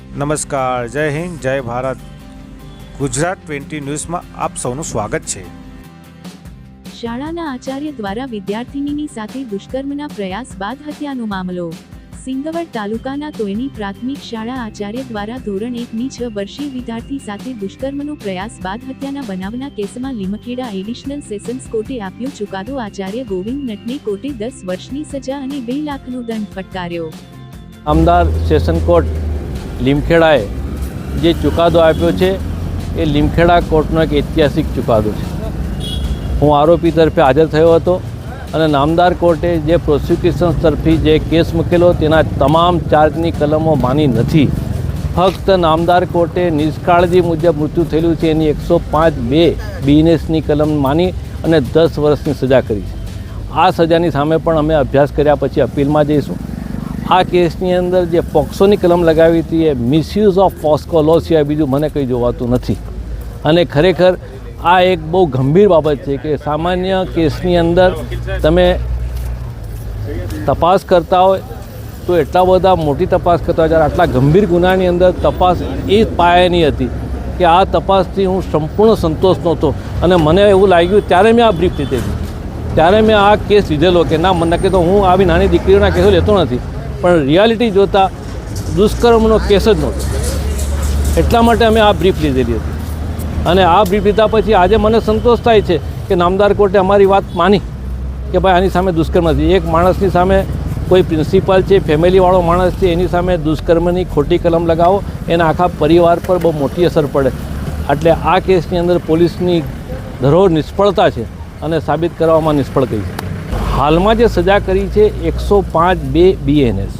નમસ્કાર જય હિન્દ જય ભારત. ગુજરાત ટ્વેન્ટી ન્યૂઝમાં આપ સૌનું સ્વાગત છે. શાળાના આચાર્ય દ્વારા વિદ્યાર્થિનીની સાથે દુષ્કર્મના પ્રયાસ બાદ હત્યાનો મામલો. સિંગવડ તાલુકાના તોયની પ્રાથમિક શાળા આચાર્ય દ્વારા ધોરણ એકની છ વર્ષીય વિદ્યાર્થી સાથે દુષ્કર્મનો પ્રયાસ બાદ હત્યાના બનાવના કેસમાં લીમખેડા એડિશનલ સેશન્સ કોર્ટે આપ્યો ચુકાદો. આચાર્ય ગોવિંદ નટને કોર્ટે દસ વર્ષની સજા અને બે લાખનો દંડ ફટકાર્યો. અમદાવાદ સેશન કોર્ટ લીમખેડાએ જે ચુકાદો આપ્યો છે, એ લીમખેડા કોર્ટનો એક ઐતિહાસિક ચુકાદો છે. હું આરોપી તરફે હાજર થયો હતો અને નામદાર કોર્ટે જે પ્રોસિક્યુશન તરફી જે કેસ મૂકેલો, તેના તમામ ચાર્જની કલમો માની નથી. ફક્ત નામદાર કોર્ટે નિષ્કાળજી મુજબ મૃત્યુ થયેલું છે, એની એકસો પાંચ બે બીએનએસની કલમ માની અને દસ વર્ષની સજા કરી છે. આ સજાની સામે પણ અમે અભ્યાસ કર્યા, પછી અપીલમાં જઈશું. આ કેસની અંદર જે પોક્સોની કલમ લગાવી હતી એ મિસયુઝ ઓફ પોસ્કો લો સિવાય બીજું મને કંઈ જોવાતું નથી. અને ખરેખર આ એક બહુ ગંભીર બાબત છે કે સામાન્ય કેસની અંદર તમે તપાસ કરતા હોય તો એટલા બધા મોટી તપાસ કરતા હોય જ્યારે આટલા ગંભીર ગુનાની અંદર તપાસ એ પાયાની હતી કે આ તપાસથી હું સંપૂર્ણ સંતોષ નહોતો. અને મને એવું લાગ્યું ત્યારે મેં આ બ્રીફ લીધેલી. ત્યારે મેં આ કેસ લીધેલો કે ના, મને કે તો હું આવી નાની દીકરીઓના કેસો લેતો નથી. પણ રિયાલિટી જોતાં દુષ્કર્મનો કેસ જ નહોતો. એટલા માટે અમે આ બ્રીફ લીધેલી હતી. અને આ બ્રીફ લીધા પછી આજે મને સંતોષ થાય છે કે નામદાર કોર્ટે અમારી વાત માની કે ભાઈ આની સામે દુષ્કર્મ નથી એક માણસની સામે કોઈ પ્રિન્સિપાલ છે, ફેમિલીવાળો માણસ છે, એની સામે દુષ્કર્મની ખોટી કલમ લગાવો, એના આખા પરિવાર પર બહુ મોટી અસર પડે. એટલે આ કેસની અંદર પોલીસની ધરોહર નિષ્ફળતા છે અને સાબિત કરવામાં નિષ્ફળ ગઈ છે. હાલમાં જે સજા કરી છે એકસો પાંચ બે બીએનએસ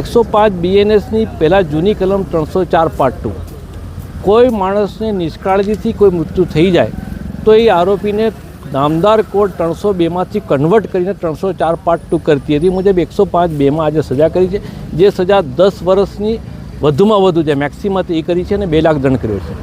એકસો પાંચ બીએનએસની પહેલાં જૂની કલમ ત્રણસો ચાર પાર્ટ ટુ કોઈ માણસને નિષ્કાળજીથી કોઈ મૃત્યુ થઈ જાય, તો એ આરોપીને નામદાર કોર્ટ ત્રણસો બેમાંથી કન્વર્ટ કરીને ત્રણસો ચાર પાર્ટ ટુ કરતી હતી. મુજબ એકસો પાંચ બેમાં આજે સજા કરી છે. જે સજા દસ વર્ષની વધુમાં વધુ છે. મેક્સિમમ એ કરી છે અને બે લાખ દંડ કર્યો છે.